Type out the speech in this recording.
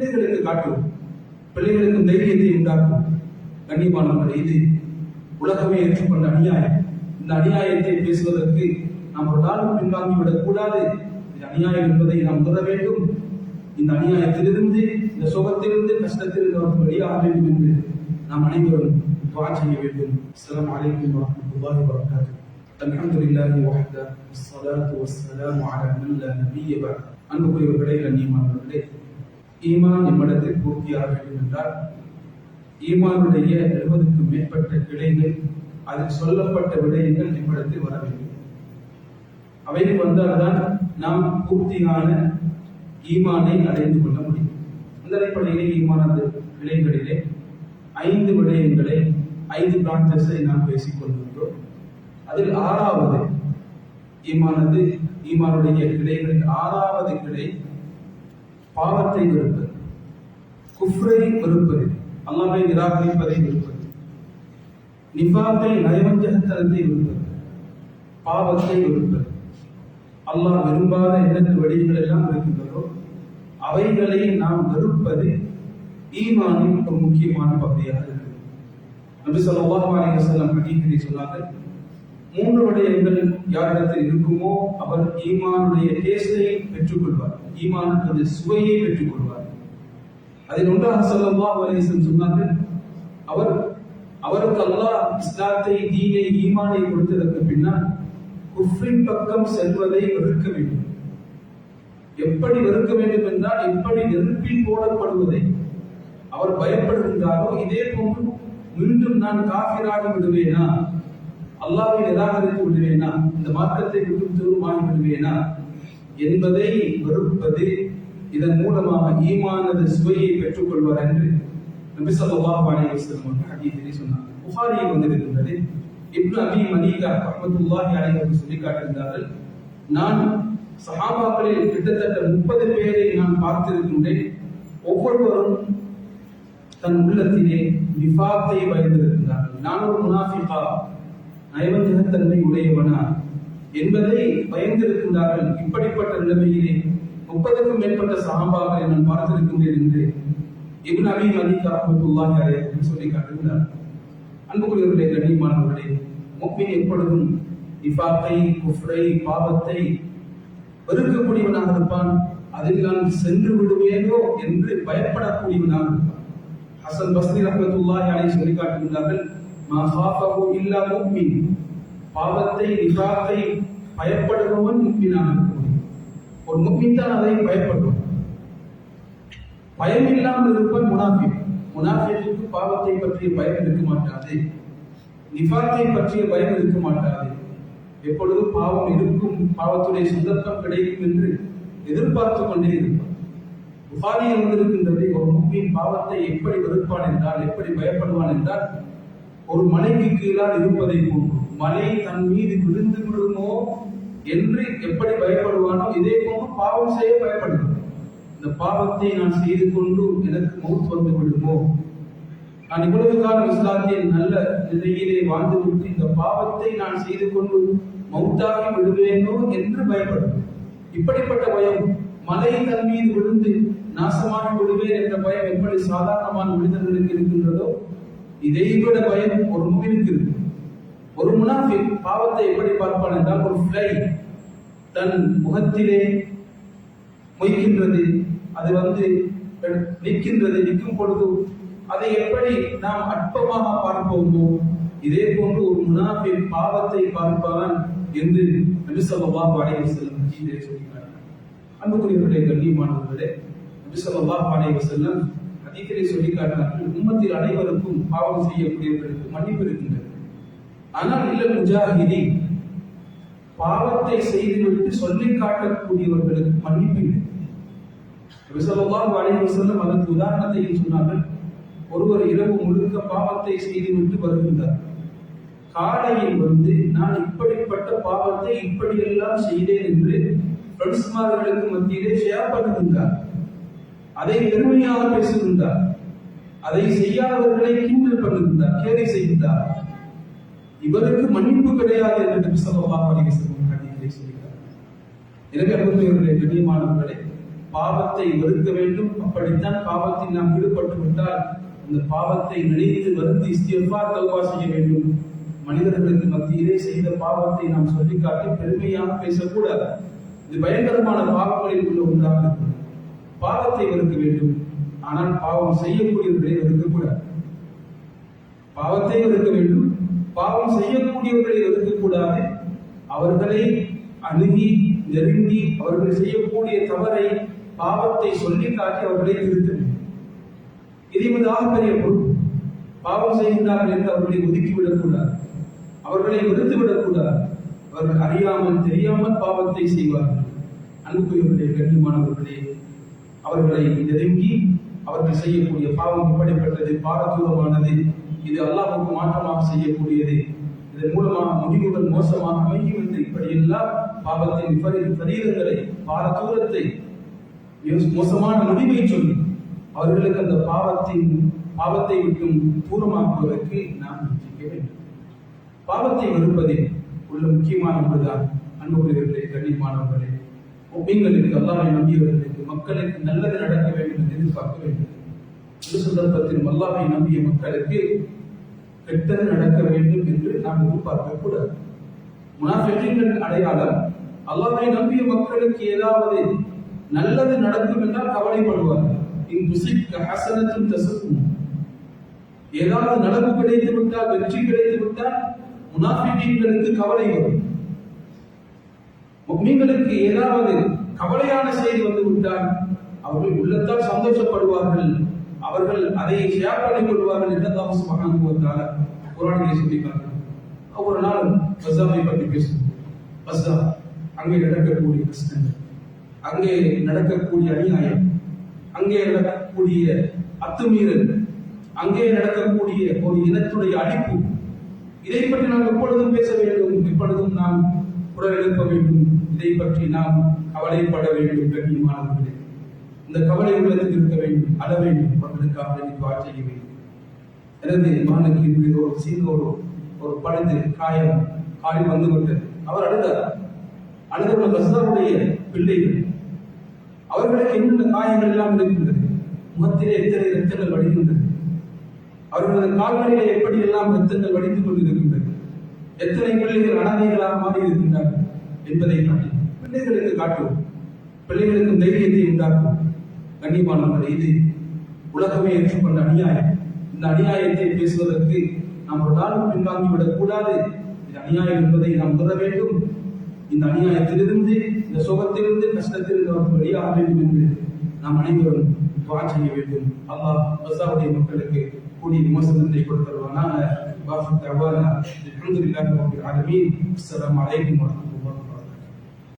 பிள்ளைகளுக்கு காட்டுவோம் பிள்ளைகளுக்கு தைரியத்தை உண்டாக்கும் கண்ணியமானவர்கள் இது உலகமே ஏற்றுக்கொண்ட அநியாயம் இந்த அநியாயத்தை பேசுவதற்கு நாம் ஒரு நாளும் பின்வாங்கி விடக் கூடாது இது அநியாயம் என்பதை நாம் உணர வேண்டும் இந்த அநியாயத்திலிருந்து இந்த சோகத்திலிருந்து கஷ்டத்திலிருந்து அவர்கள் வெளியாக வேண்டும் என்று நாம் அனைவரும் துவா செய்ய வேண்டும் அஸ்ஸலாமு அலைக்கும் வரஹ்மத்துல்லாஹி வபரகாத்துஹு الحمد لله وحده والصلاة والسلام على من لا نبي بعد அன்புக்குரியவர்களே கண்ணியமானவர்களே ஈமான் நம்மிடத்தில் பூர்த்தியாக வேண்டும் என்றால் ஈமானுடைய எழுபதுக்கும் மேற்பட்ட கிளைகள் அதில் சொல்லப்பட்ட விடயங்கள் நம்மிடத்தில் வர வேண்டும். அவை வந்தால்தான் நாம் பூர்த்தியான ஈமானை அடைந்து கொள்ள முடியும். அந்த அடிப்படையிலே ஈமானது விடயங்களிலே ஐந்து விடயங்களை ஐந்து பிராக்டர்ஸை நாம் பேசிக் கொள்கின்றோம் அதில் ஆறாவது ஈமானது ஈமானுடைய கிளைகளில் ஆறாவது கிளை பாவத்தை வெறுப்பது குஃப்ரை வெறுப்பது அல்லாவை நிராகரிப்பதை வெறுப்பது நிபாத்தை நயவஞ்சகத்தனத்தை வெறுப்பது பாவத்தை வெறுப்பது அல்லாஹ் விரும்பாத எந்தெந்த வழிகள் எல்லாம் இருக்கின்றதோ அவைகளை நாம் வெறுப்பது ஈமானின் ஒரு முக்கியமான பகுதியாக இருக்கிறது நபி ஸல்லல்லாஹு அலைஹி வஸல்லம் சொன்னார்கள் மூன்று விடயங்கள் யாரிடத்தில் இருக்குமோ அவர் ஈமானுடைய டேஸ்டை பெற்றுக்கொள்வார். ஈமானுடைய சுவையை பெற்றுக்கொள்வார் அதில் ஒன்றாக ஸல்லல்லாஹு அவரேசன் சொன்னாங்க சொன்னார்கள் அவர் அவருக்கு அல்லாஹ் இஸ்லாத்தை தீனை ஈமானை கொடுத்ததற்கு பின்னால் குஃப்ரின் பக்கம் செல்வதை வெறுக்க வேண்டும். எப்படி வெறுக்க வேண்டும் என்றால் எப்படி நெருப்பில் போடப்படுவதை அவர் பயப்படுகின்றாரோ இதே போன்று மீண்டும் நான் காஃபிராக விடுவேனா? அல்லாவை நிராகரித்து விடுவேனா? இந்த மார்க்கத்தை விட்டு திரும்ப விடுவேனா? என்பதை வெறுப்பது இதன் மூலமாக ஈமானது சுவையை பெற்றுக்கொள்வார் என்று நபி ஸல்லல்லாஹு அலைஹி ஹதீஸிலே சொன்னார் புகாரியில் வந்திருக்கின்றது. இப்னு அபி மலீகா ரஹ்மத்துல்லாஹி அலைவர்கள் சொல்லி காட்டுகின்றார்கள் நான் சஹாபாக்களில் கிட்டத்தட்ட முப்பது பேரை நான் பார்த்திருக்கின்றேன். ஒவ்வொருவரும் தன் உள்ளத்திலே நிஃபாத்தை வைத்திருக்கிறார்கள் நான் ஒரு முனாஃபிகா நயவஞ்சகத்தன்மை உடையவனா என்பதை பயந்திருக்கின்றார்கள். இப்படிப்பட்ட நிலைமையிலே முப்பதுக்கும் மேற்பட்ட சகாபாக்களை நான் பார்த்திருக்கின்றேன் என்று இப்னு அபி மலிக் ரஹ்மத்துல்லாஹி அலைஹி சொல்லி காட்டுகிறார் அன்புக்குரியவர்களே கண்ணியமானவர்களே முக்மின் எப்பொழுதும் இஃபாத்தை குஃப்ரை பாவத்தை வெறுக்கக்கூடியவனாக இருப்பான். அதில் நான் சென்று விடுவேனோ என்று பயப்படக்கூடியவனாக இருப்பான். ஹசன் பஸ்ரி ரஹ்மத்துல்லாஹி அலைஹி சொல்லி காட்டுகிறார்கள் மா ஹாஃபஹு இல்லா முக்மின். பாவத்தை நிசாத்தை பயப்படுபவன் முக்மினாக ஒரு முக்மின் தான் அதை பயப்படுவான் பயம் இல்லாமல் இருப்பவன் முனாஃபி முனாஃபிக்கு பாவத்தை பற்றிய பயம் இருக்க மாட்டாது. நிஃபாத்தை பற்றிய பயம் இருக்க மாட்டாது. எப்பொழுதும் பாவம் இருக்கும் பாவத்துடைய சந்தர்ப்பம் கிடைக்கும் என்று எதிர்பார்த்து கொண்டே இருப்பான். புகாரியில் வந்திருக்கின்றது ஒரு முக்மின் பாவத்தை எப்படி வெறுப்பான் என்றால் எப்படி பயப்படுவான் என்றால் ஒரு மலைக்கு கீழால் இருப்பதை போன்று மலை தன் மீது விழுந்து விடுமோ என்று எப்படி பயப்படுவானோ இதே போன்று பாவம் செய்ய பயப்படுவான். இந்த பாவத்தை நான் செய்து கொண்டு எனக்கு மௌத் வந்து விடுமோ? நான் இவ்வளவு காலம் இஸ்லாத்தில் நல்ல நிலையிலே வாழ்ந்துவிட்டு இந்த பாவத்தை நான் செய்து கொண்டு மௌத்தாகி விடுவேனோ என்று பயப்படும் இப்படிப்பட்ட பயம் மலை தன் மீது விழுந்து நாசமாகி விடுவேன் என்ற பயம் எப்படி சாதாரணமான மனிதர்களுக்கு இருக்கின்றதோ இதை விட பயம் ஒரு முகினுக்கு இருக்கு ஒரு முனாஃபிக் பாவத்தை எப்படி பார்ப்பான் என்றால் ஒரு ஃபிளை தன் முகத்திலே மொய்க்கின்றது அது வந்து நிற்கின்றது நிற்கும் பொழுது அதை எப்படி நாம் அற்பமாக பார்ப்போமோ இதே போன்று ஒரு முனாஃபிக் பாவத்தை பார்ப்பான் என்று நபிசல்லா ஸல்லல்லாஹு அலைஹி வஸல்லம் ஹதீஸிலே சொல்கிறார் அன்புக்குரியவர்களே கண்ணியமானவர்களே நபிசல்லா ஸல்லல்லாஹு அலைஹி வஸல்லம் ஹதீஸிலே சொல்லி காட்டினார்கள் உம்மத்தில் அனைவருக்கும் பாவம் செய்யக்கூடியவர்களுக்கு மன்னிப்பு இருக்கின்றது. ஆனால் இல்ல முஜாஹிதி பாவத்தை செய்துவிட்டு சொல்லி காட்டக்கூடியவர்களுக்கு மன்னிப்பு இல்லை. நபி ஸல்லல்லாஹு அலைஹி அதற்கு உதாரணத்தை சொன்னார்கள். ஒருவர் இரவு முழுக்க பாவத்தை செய்துவிட்டு வருகின்றார். காலையில் வந்து நான் இப்படிப்பட்ட பாவத்தை இப்படியெல்லாம் செய்தேன் என்று ஃப்ரெண்ட்ஸ்மார்களுக்கு மத்தியிலே ஷேர் பண்ணுகின்றார். அதை பெருமையாக பேசுகின்றார். அதை செய்யாதவர்களை கிண்டல் பண்ணுகின்றார் கேலி செய்கின்றார். இவருக்கு மன்னிப்பு கிடையாது என்று நபி சொல்கிறார். எனவே அன்புக்குரியவர்களே கண்ணியமானவர்களே பாவத்தை வெறுக்க வேண்டும். அப்படித்தான் பாவத்தில் நாம் ஈடுபட்டு விட்டால் அந்த பாவத்தை நினைத்து வருந்தி இஸ்திஃபார் தல்வா செய்ய வேண்டும். மனிதர்களுக்கு மத்தியிலே செய்த பாவத்தை நாம் சொல்லிக்காட்டி பெருமையாக பேசக்கூடாது. இது பயங்கரமான பாவங்களில் உள்ள ஒன்றாக இருக்கிறது பாவத்தை வெறுக்க வேண்டும். ஆனால் பாவம் செய்யக்கூடியவர்களை வெறுக்கக்கூடாது. பாவத்தை வெறுக்க வேண்டும். பாவம் செய்யக்கூடியவர்களை வெறுக்கக்கூடாது. அவர்களை அணுகி நெருங்கி அவர்கள் செய்யக்கூடிய தவறை பாவத்தை சொல்லி காட்டி அவர்களை திருத்த வேண்டும். இது என்பதாக பெரிய பொறுப்பு. பாவம் செய்கின்றார்கள் என்று அவர்களை ஒதுக்கிவிடக்கூடாது அவர்களை வெறுத்து விடக்கூடாது. அவர்கள் அறியாமல் தெரியாமல் பாவத்தை செய்வார்கள். அன்புக்குரியவர்களே கண்ணியமானவர்களே அவர்களை நெருங்கி அவர்கள் செய்யக்கூடிய பாவம் இப்படிப்பட்டது பாரதூரமானது. இது அல்லாஹுக்கு மாற்றமாக செய்யக்கூடியது. இதன் மூலமாக முடிவுகள் மோசமாக அமையும் என்று இப்படியெல்லாம் பாவத்தின் விபரீத சரீரங்களை பாரதூரத்தை மோசமான முடிவை சொல்லி அவர்களுக்கு அந்த பாவத்தின் பாவத்தை விட்டும் தூரமாக்குவதற்கு நாம் முயற்சிக்க வேண்டும். பாவத்தை வெறுப்பதில் உள்ள முக்கியமான ஒன்றுதான் அன்புக்குரியவர்களே கண்ணியமானவர்களே முப்பிங்களுக்கு அல்லாஹை நம்பியவர்களே மக்களுக்கு நல்லது நடக்க வேண்டும் என்று எதிர்பார்க்க வேண்டும். இந்த சந்தர்ப்பத்தில் அல்லாஹை நம்பிய மக்களுக்கு கெட்டது நடக்க வேண்டும் என்று நாம் எதிர்பார்க்க கூடாது. முனாஃபிகளின் அடையாளம் அல்லாஹை நம்பிய மக்களுக்கு ஏதாவது நல்லது நடக்கும் என்றால் கவலைப்படுவார்கள் இன் ஹசனத்தும் தசுக்கும். ஏதாவது நடப்பு கிடைத்து விட்டால் வெற்றி கிடைத்து விட்டால் முனாஃபிகளுக்கு கவலை வரும். முக்மீன்களுக்கு ஏதாவது கவலையான செய்தி வந்து விட்டால் அவர்கள் உள்ளத்தால் சந்தோஷப்படுவார்கள். அவர்கள் அதை ஷேர் பண்ணிக் கொள்வார்கள் என்ற தாமஸ் சுப்ஹானஹு வ தஆலா குர்ஆனிலே சொல்லியிருக்கார்கள். பஸ்ஸாவை பற்றி பேசுவோம். பஸ்ஸா அங்கே நடக்கக்கூடிய கஷ்டங்கள் அங்கே நடக்கக்கூடிய அநியாயம் அங்கே நடக்கக்கூடிய அத்துமீறல் அங்கே நடக்கக்கூடிய ஒரு இனத்துடைய அழிப்பு இதை பற்றி நாம் எப்பொழுதும் பேச வேண்டும். எப்பொழுதும் நாம் குரல் எழுப்ப வேண்டும் இதை பற்றி நாம் கவலைப்பட வேண்டும் கண்ணியமானவர்களே இந்த கவலை உள்ளத்தில் இருக்க வேண்டும் அழ வேண்டும். மக்களுக்காக வேண்டி துவா செய்ய வேண்டும். எனது மகனுக்கு ஒரு சின்ன ஒரு ஒரு பழுது காயம் காலில் வந்து விட்டது அவர் அழுதார். அழுதவர்கள் கசாவுடைய பிள்ளைகள். அவர்களுக்கு என்னென்ன காயங்கள் எல்லாம் இருக்கின்றது முகத்திலே எத்தனை ரத்தங்கள் வடிகின்றது அவர்களது கால்களிலே எப்படி எல்லாம் ரத்தங்கள் வடித்துக் கொண்டிருக்கின்றது எத்தனை பிள்ளைகள் அனாதைகளாக மாறி இருக்கின்றார்கள் என்பதை காட்டி. பிள்ளைகளுக்கு காட்டுவோம். பிள்ளைகளுக்கும் தைரியத்தை உண்டாக்கும் கண்ணியமானவர்கள் இது உலகமே ஏற்றுக்கொண்ட அநியாயம். இந்த அநியாயத்தை பேசுவதற்கு நாம் ஒரு நாளும் பின்வாங்கிவிடக் கூடாது. இது அநியாயம் என்பதை நாம் உணர வேண்டும். இந்த அநியாயத்திலிருந்து இந்த சுகத்திலிருந்து கஷ்டத்திலிருந்து அவர்கள் வெளியாக வேண்டும் என்று நாம் அனைவரும் துவா செய்ய வேண்டும். அல்லாஹ் பசாவுடைய மக்களுக்கு قولي لمسلم ليكون تلوانا واخر دعوانا الحمد لله رب العالمين. والسلام عليكم ورحمة الله.